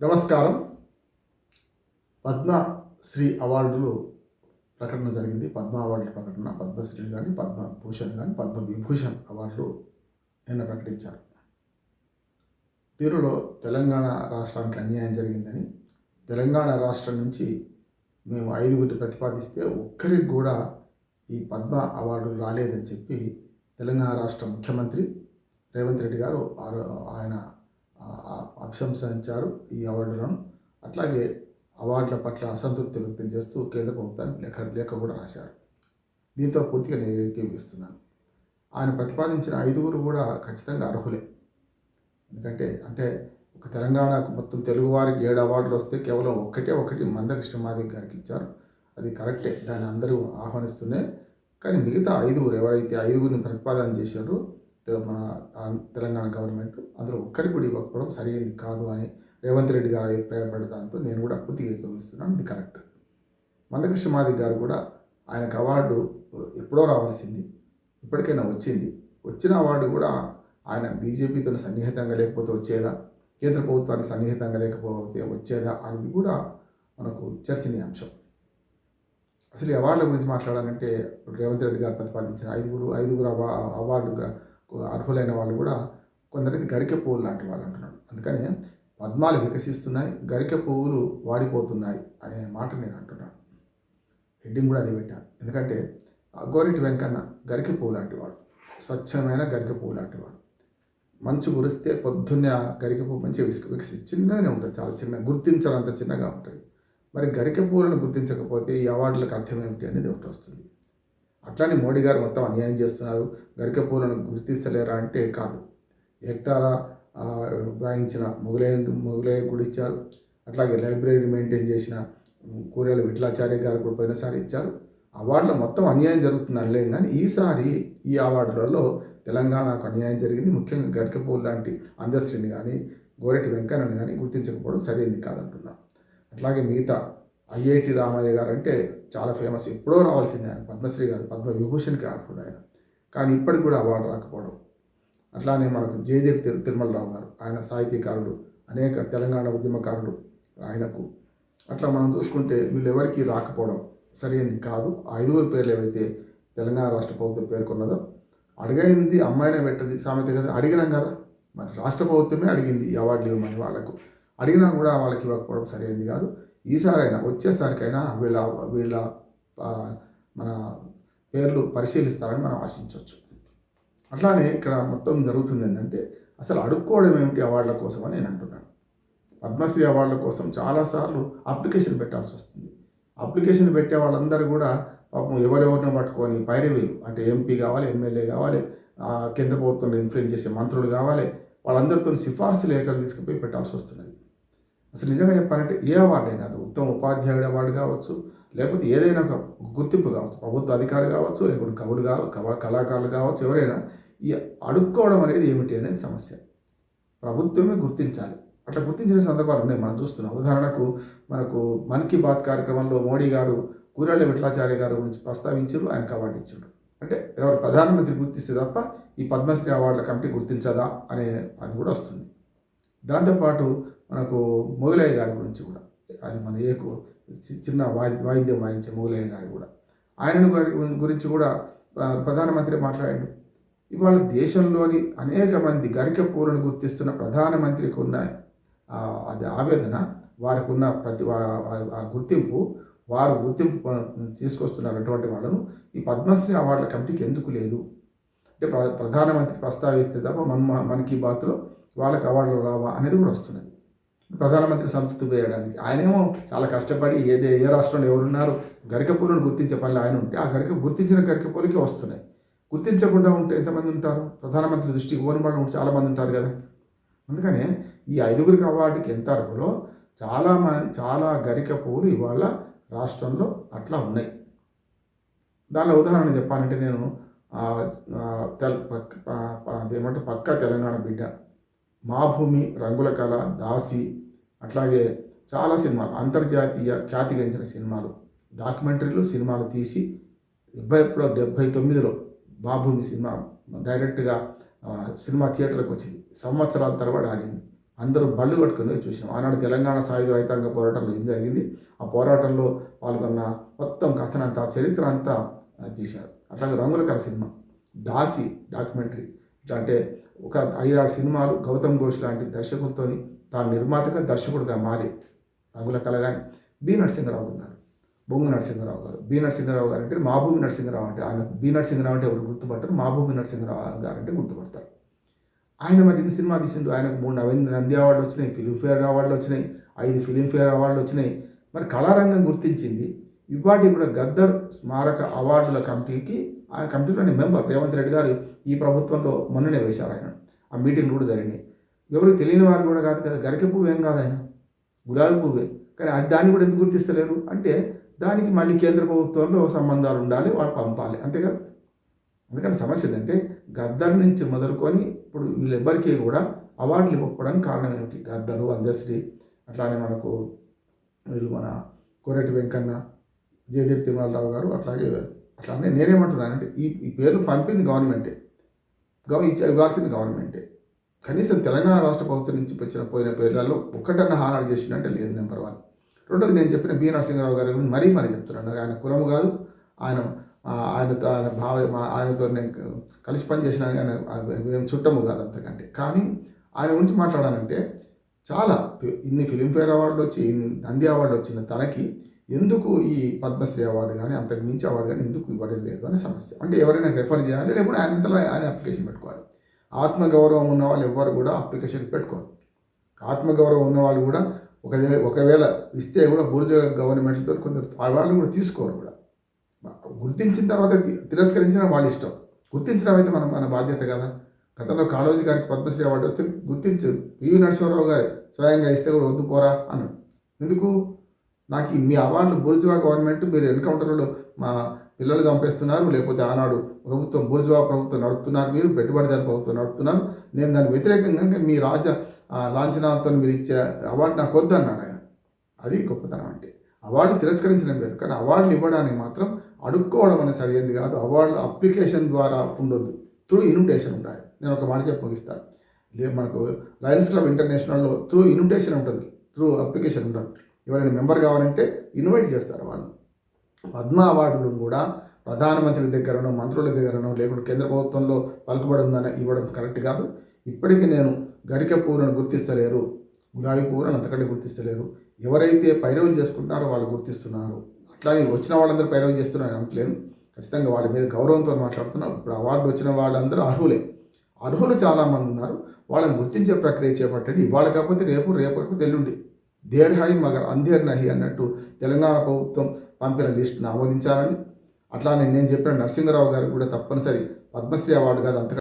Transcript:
నమస్కారం. పద్మశ్రీ అవార్డులు ప్రకటన జరిగింది. పద్మ అవార్డుల ప్రకటన పద్మశ్రీ కానీ పద్మభూషణ్ కానీ పద్మ విభూషణ్ అవార్డులు నిన్న ప్రకటించారు. తీరులో తెలంగాణ రాష్ట్రానికి అన్యాయం జరిగిందని తెలంగాణ రాష్ట్రం నుంచి మేము ఐదుగురిని ప్రతిపాదిస్తే ఒక్కరికి కూడా ఈ పద్మ అవార్డులు రాలేదని చెప్పి తెలంగాణ రాష్ట్ర ముఖ్యమంత్రి రేవంత్ రెడ్డి గారు ఆయన అభిశంసించారు ఈ అవార్డులను. అట్లాగే అవార్డుల పట్ల అసంతృప్తి వ్యక్తం చేస్తూ కేంద్ర ప్రభుత్వానికి లేఖ లేఖ కూడా రాశారు. దీంతో పూర్తిగా నేను ఏకీభవిస్తున్నాను ఆయన ప్రతిపాదించిన ఐదుగురు కూడా ఖచ్చితంగా అర్హులే. ఎందుకంటే అంటే ఒక తెలంగాణకు మొత్తం తెలుగు వారికి ఏడు అవార్డులు వస్తే కేవలం ఒక్కటే ఒకటి మంద మాదిక్ గారికి ఇచ్చారు. అది కరెక్టే. దాన్ని అందరూ ఆహ్వానిస్తూనే. కానీ మిగతా ఐదుగురు ఎవరైతే ఐదుగురిని ప్రతిపాదన చేశారో మన తెలంగాణ గవర్నమెంట్ అందులో ఒక్కరికి కూడా ఇవ్వకపోవడం సరైనది కాదు అని రేవంత్ రెడ్డి గారు అభిప్రాయపడడంతో నేను కూడా పూర్తిగా ఏకీభవిస్తున్నాను ఇది కరెక్ట్. మందకృష్ణ మాది గారు కూడా ఆయనకు అవార్డు ఎప్పుడో రావాల్సింది ఇప్పటికైనా వచ్చింది. వచ్చిన అవార్డు కూడా ఆయన బీజేపీతో సన్నిహితంగా లేకపోతే వచ్చేదా? కేంద్ర ప్రభుత్వానికి సన్నిహితంగా లేకపోతే వచ్చేదా? అనేది కూడా మనకు చర్చనీయాంశం అసలు ఈ అవార్డుల గురించి మాట్లాడాలంటే రేవంత్ రెడ్డి గారు ప్రతిపాదించిన ఐదుగురు ఐదుగురు అవా అవార్డు అర్హులైన వాళ్ళు కూడా కొందరికి గరికె పువ్వులు లాంటి వాళ్ళు అంటున్నాడు. అందుకని పద్మాలు వికసిస్తున్నాయి గరికె పువ్వులు వాడిపోతున్నాయి అనే మాట నేను అంటున్నాను. హెడ్డింగ్ కూడా అది పెట్టాను ఎందుకంటే ఆ వెంకన్న గరికె పువ్వు లాంటి వాడు స్వచ్ఛమైన గరికె పువ్వు లాంటి వాడు. మంచు కురిస్తే పొద్దున్నే ఆ గరికె పువ్వు మంచిగా విసి వికసి చిన్నగానే ఉంటుంది చాలా చిన్న గుర్తించాలంత చిన్నగా ఉంటుంది. మరి గరికె పువ్వులను గుర్తించకపోతే ఈ అవార్డులకు అర్థం ఏమిటి అనేది ఒకటి వస్తుంది. అట్లానే మోడీ గారు మొత్తం అన్యాయం చేస్తున్నారు. గరికె గుర్తిస్తలేరా అంటే కాదు. ఎక్తారా వాయించిన మొగలయ్య మొగలయ్య గుడి ఇచ్చారు. అట్లాగే లైబ్రరీ మెయింటైన్ చేసిన కూరల విఠలాచార్య గారు కూడా పోయినసారి ఇచ్చారు. అవార్డులో మొత్తం అన్యాయం జరుగుతుందని లేదు కానీ ఈసారి ఈ అవార్డులలో తెలంగాణకు అన్యాయం జరిగింది. ముఖ్యంగా గరికపోల్ లాంటి అందశ్రీని కానీ గోరెటి వెంకన్నని కానీ గుర్తించకపోవడం సరైనది కాదంటున్నాను అట్లాగే మిగతా ఐఐటి రామయ్య గారు అంటే చాలా ఫేమస్. ఎప్పుడో రావాల్సిందే ఆయన పద్మశ్రీ కాదు పద్మ విభూషణ్కి అర్హుడు ఆయన. కానీ ఇప్పటికి కూడా అవార్డు రాకపోవడం. అట్లానే మనకు జయదేవ్ తిరు తిరుమలరావు గారు ఆయన సాహితీకారుడు అనేక తెలంగాణ ఉద్యమకారుడు ఆయనకు. అట్లా మనం చూసుకుంటే వీళ్ళెవరికి రాకపోవడం సరైనది కాదు. ఐదుగురు పేర్లు ఏవైతే తెలంగాణ రాష్ట్ర ప్రభుత్వం పేర్కొన్నదో అడిగైంది అమ్మాయినే పెట్టది సామెత కదా అడిగినాం కదా. మరి రాష్ట్ర ప్రభుత్వమే అడిగింది అవార్డులు ఇవ్వమని వాళ్ళకు. అడిగినా కూడా వాళ్ళకి ఇవ్వకపోవడం సరైనది కాదు. ఈసారైనా వచ్చేసరికైనా వీళ్ళ వీళ్ళ మన పేర్లు పరిశీలిస్తారని మనం ఆశించవచ్చు. అట్లానే ఇక్కడ మొత్తం జరుగుతుంది ఏంటంటే అసలు అడుక్కోవడం ఏమిటి అవార్డుల కోసం అని నేను అంటున్నాను. పద్మశ్రీ అవార్డుల కోసం చాలాసార్లు అప్లికేషన్ పెట్టాల్సి వస్తుంది. అప్లికేషన్ పెట్టే వాళ్ళందరూ కూడా పాపం ఎవరెవరిని పట్టుకొని పైరవీలు అంటే ఎంపీ కావాలి ఎమ్మెల్యే కావాలి కేంద్ర ప్రభుత్వంలో ఇన్ఫ్లుయెన్స్ చేసే మంత్రులు కావాలి. వాళ్ళందరితో సిఫార్సు లేఖలు తీసుకుపోయి పెట్టాల్సి వస్తున్నది. అసలు నిజంగా చెప్పాలంటే ఏ అవార్డు అయినా అది ఉత్తమ ఉపాధ్యాయుడు అవార్డు కావచ్చు లేకపోతే ఏదైనా ఒక గుర్తింపు కావచ్చు ప్రభుత్వ అధికారి కావచ్చు లేకపోతే కవులు కావ కవ కళాకారులు కావచ్చు ఎవరైనా ఈ అడుక్కోవడం అనేది ఏమిటి అనేది సమస్య. ప్రభుత్వమే గుర్తించాలి. అట్లా గుర్తించిన సందర్భాలు ఉన్నాయి. మనం చూస్తున్నాం. ఉదాహరణకు మనకు మన్ కీ బాత్ కార్యక్రమంలో మోడీ గారు కూరాళ్ళ విఠలాచార్య గారి గురించి ప్రస్తావించారు. ఆయనకు అవార్డు ఇచ్చారు అంటే ఎవరు ప్రధానమంత్రి గుర్తిస్తే తప్ప ఈ పద్మశ్రీ అవార్డుల కమిటీ గుర్తించదా అనే అది కూడా వస్తుంది. దాంతోపాటు మనకు మొగలయ్య గారి గురించి కూడా అది మన ఏకు చి- చిన్న వాయి వాయిద్యం వాయించే మొగలయ్య గారి కూడా. ఆయన గురించి కూడా ప్రధానమంత్రి మాట్లాడాడు. ఇవాళ దేశంలోని అనేక మంది గరిక పూలను గుర్తిస్తున్న ప్రధానమంత్రికి ఉన్న అది ఆవేదన వారికి ఉన్న ప్రతి ఆ- గుర్తింపు వారు గుర్తింపు తీసుకొస్తున్నారు తీసుకొస్తున్నటువంటి వాళ్ళను. ఈ పద్మశ్రీ అవార్డుల కమిటీకి ఎందుకు లేదు? అంటే ప్ర- ప్రధానమంత్రి ప్రస్తావిస్తే తప్ప మన మన్ కీ బాత్లో వాళ్ళకి అవార్డులు రావా అనేది కూడా వస్తున్నది. ప్రధానమంత్రి సంతృప్తి వేయడానికి ఆయనేమో చాలా కష్టపడి ఏదే ఏ రాష్ట్రంలో ఎవరున్నారు గరికపూలను గుర్తించే పనులు ఆయన ఉంటే ఆ గరిక గుర్తించిన గరికపూలకి వస్తున్నాయి. గుర్తించకుండా ఉంటే ఎంతమంది ఉంటారు? ప్రధానమంత్రి దృష్టికి పోని వాళ్ళు చాలా చాలామంది ఉంటారు కదా. అందుకనే ఈ ఐదుగురికి అవార్డుకి ఎంత అర్హులో చాలా మ చాలా గరిక ఇవాళ రాష్ట్రంలో అట్లా ఉన్నాయి. దానిలో ఉదాహరణ చెప్పాలంటే నేను తెల్ పక్క అదేమంటే పక్క తెలంగాణ బిడ్డ. మా భూమి రంగుల కళ దాసి అట్లాగే చాలా సినిమాలు అంతర్జాతీయ ఖ్యాతిగంచిన సినిమాలు డాక్యుమెంటరీలు సినిమాలు తీసి డెబ్బై ఎప్పుడో డెబ్బై తొమ్మిదిలో బాభూమి సినిమా డైరెక్ట్గా సినిమా థియేటర్కి వచ్చింది. సంవత్సరాల తర్వాత ఆడింది అందరూ బళ్ళు కట్టుకుని చూసాం ఆనాడు తెలంగాణ సాయుధ రైతాంగ పోరాటంలో ఏం జరిగింది? ఆ పోరాటంలో పాల్గొన్న మొత్తం కథనంతా చరిత్ర అంతా తీశారు. అట్లాగే రంగుల కళ సినిమా దాసి డాక్యుమెంటరీ. అంటే ఒక ఐదారు సినిమాలు గౌతమ్ ఘోష్ లాంటి దర్శకులతో తాను నిర్మాతగా దర్శకుడిగా మారి రంగుల కళ కానీ బి నరసింహరావు ఉన్నారు. బొంగు నరసింహరావు గారు. బి నరసింహరావు గారు అంటే మాభూమి నరసింహరావు అంటే ఆయన బి నరసింహరావు అంటే ఎవరు గుర్తుపడతారు? మాభూమి నరసింహరావు గారు అంటే గుర్తుపడతారు. ఆయన మరి ఇన్ని సినిమా తీసిండు ఆయనకు మూడు నవీన్ నంది అవార్డులు వచ్చినాయి ఫిలింఫేర్ అవార్డులు వచ్చినాయి ఐదు ఫిలింఫేర్ అవార్డులు వచ్చినాయి. మరి కళారంగం గుర్తించింది. ఇవాటి కూడా గద్దర్ స్మారక అవార్డుల కమిటీకి ఆయన కమిటీలోని మెంబర్ రేవంత్ రెడ్డి గారు ఈ ప్రభుత్వంలో మొన్ననే వేశారు ఆయన. ఆ మీటింగ్ కూడా జరిగినాయి. ఎవరికి తెలియని వారు కూడా కాదు కదా గరికె పువ్వు ఏం కాదు ఆయన. గులాబీ పువ్వే. కానీ అది దాన్ని కూడా ఎందుకు గుర్తిస్తలేరు? అంటే దానికి మళ్ళీ కేంద్ర ప్రభుత్వంలో సంబంధాలు ఉండాలి వాళ్ళు పంపాలి. అంతే కదా? అందుకని సమస్య ఏంటంటే గద్దర్ నుంచి మొదలుకొని ఇప్పుడు వీళ్ళెవ్వరికీ కూడా అవార్డులు ఇవ్వకపోవడానికి కారణం ఏమిటి? గద్దరు అందశ్రీ అట్లానే మనకు వీళ్ళు మన కోరెటి వెంకన్న జయదేవ్ తిరుమలరావు గారు అట్లాగే అట్లానే నేనేమంటున్నానంటే ఈ ఈ పేర్లు పంపింది గవర్నమెంటే. గవ ఇవ్వాల్సింది గవర్నమెంటే. కనీసం తెలంగాణ రాష్ట్ర ప్రభుత్వం నుంచి వచ్చిన పోయిన పేర్లలో ఒక్కటన్నా హానాడు చేసిందంటే లేదు నెంబర్ వన్. రెండోది నేను చెప్పిన బి నరసింహరావు గారి గురించి మరీ మరీ చెప్తున్నాను ఆయన కులము కాదు ఆయన ఆయనతో ఆయన భావ మా- ఆయనతో నేను కలిసి పనిచేసిన ఆయన మేము చుట్టము కాదు అంతకంటే. కానీ ఆయన గురించి మాట్లాడానంటే చాలా ఇన్ని ఫిలింఫేర్ అవార్డులు వచ్చి ఇన్ని నంది అవార్డులు వచ్చిన తనకి ఎందుకు ఈ పద్మశ్రీ అవార్డు కానీ అంతకు మించి అవార్డు కానీ ఎందుకు ఇవ్వడం లేదు అనే సమస్య. అంటే ఎవరైనా రెఫర్ చేయాలి లేకపోతే ఆయనంతలో ఆయన అప్లికేషన్ పెట్టుకోవాలి. ఆత్మగౌరవం ఉన్న వాళ్ళు ఎవ్వరు కూడా అప్లికేషన్ పెట్టుకోరు. ఆత్మగౌరవం ఉన్న వాళ్ళు కూడా ఒక ఒకవేళ ఇస్తే కూడా బూర్జ గవర్నమెంట్లతో కొందరు వాళ్ళు కూడా తీసుకోరు కూడా. గుర్తించిన తర్వాత తి- తిరస్కరించిన వాళ్ళ ఇష్టం. గుర్తించడం అయితే మన మన బాధ్యత కదా. గతంలో కాళోజీ గారికి పద్మశ్రీ అవార్డు వస్తే గుర్తించు. పివి నరసింహారావు గారు స్వయంగా ఇస్తే కూడా వద్దు పోరా అన్నాడు. ఎందుకు? నాకు ఈ మీ అవార్డులు బూర్జువా గవర్నమెంట్ మీరు ఎన్కౌంటర్లో మా పిల్లలు చంపేస్తున్నారు లేకపోతే ఆనాడు ప్రభుత్వం బూర్జువా ప్రభుత్వం నడుపుతున్నారు మీరు పెట్టుబడిదారు ప్రభుత్వం నడుపుతున్నారు. నేను దాని వ్యతిరేకంగా మీ రాజ లాంఛనాలతో మీరు ఇచ్చే అవార్డు నాకు వద్దన్నాడు ఆయన. అది గొప్పతనం అంటే. అవార్డు తిరస్కరించడం లేదు కానీ అవార్డులు ఇవ్వడానికి మాత్రం అడుక్కోవడం అనేది సరైనది కాదు. అవార్డులు అప్లికేషన్ ద్వారా ఉండొద్దు. త్రూ ఇన్విటేషన్ ఉండాలి. నేను ఒక మాట చెప్పి ముగిస్తాను. మనకు లయన్స్ క్లబ్ ఇంటర్నేషనల్లో త్రూ ఇన్విటేషన్ ఉంటుంది. త్రూ అప్లికేషన్ ఉండదు. ఎవరైనా మెంబర్ కావాలంటే ఇన్వైట్ చేస్తారు వాళ్ళు. పద్మ అవార్డులు కూడా ప్రధానమంత్రి దగ్గరనో మంత్రుల దగ్గరనో లేకుంటే కేంద్ర ప్రభుత్వంలో పలుకుబడిందని ఇవ్వడం కరెక్ట్ కాదు. ఇప్పటికీ నేను గరిక పూలను గుర్తిస్తలేరు గులాబీ పూలను అంతకంటే గుర్తిస్తలేరు. ఎవరైతే పైరవి చేసుకుంటున్నారో వాళ్ళు గుర్తిస్తున్నారు. అట్లానే వచ్చిన వాళ్ళందరూ పైరవి చేస్తున్నారు అనట్లేను ఖచ్చితంగా వాళ్ళ మీద గౌరవంతో మాట్లాడుతున్నాం. ఇప్పుడు అవార్డు వచ్చిన వాళ్ళందరూ అర్హులే. అర్హులు చాలామంది ఉన్నారు. వాళ్ళని గుర్తించే ప్రక్రియ చేపట్టండి. ఇవాళ కాకపోతే రేపు రేపు కాకపోతే ఎల్లుండి దేర్ హై మగర్ అంధేర్ నహి అన్నట్టు తెలంగాణ ప్రభుత్వం పంపిన లిస్టును ఆమోదించాలని. అట్లానే నేను చెప్పిన నరసింహరావు గారికి కూడా తప్పనిసరి పద్మశ్రీ అవార్డు కాదు అంతకంటే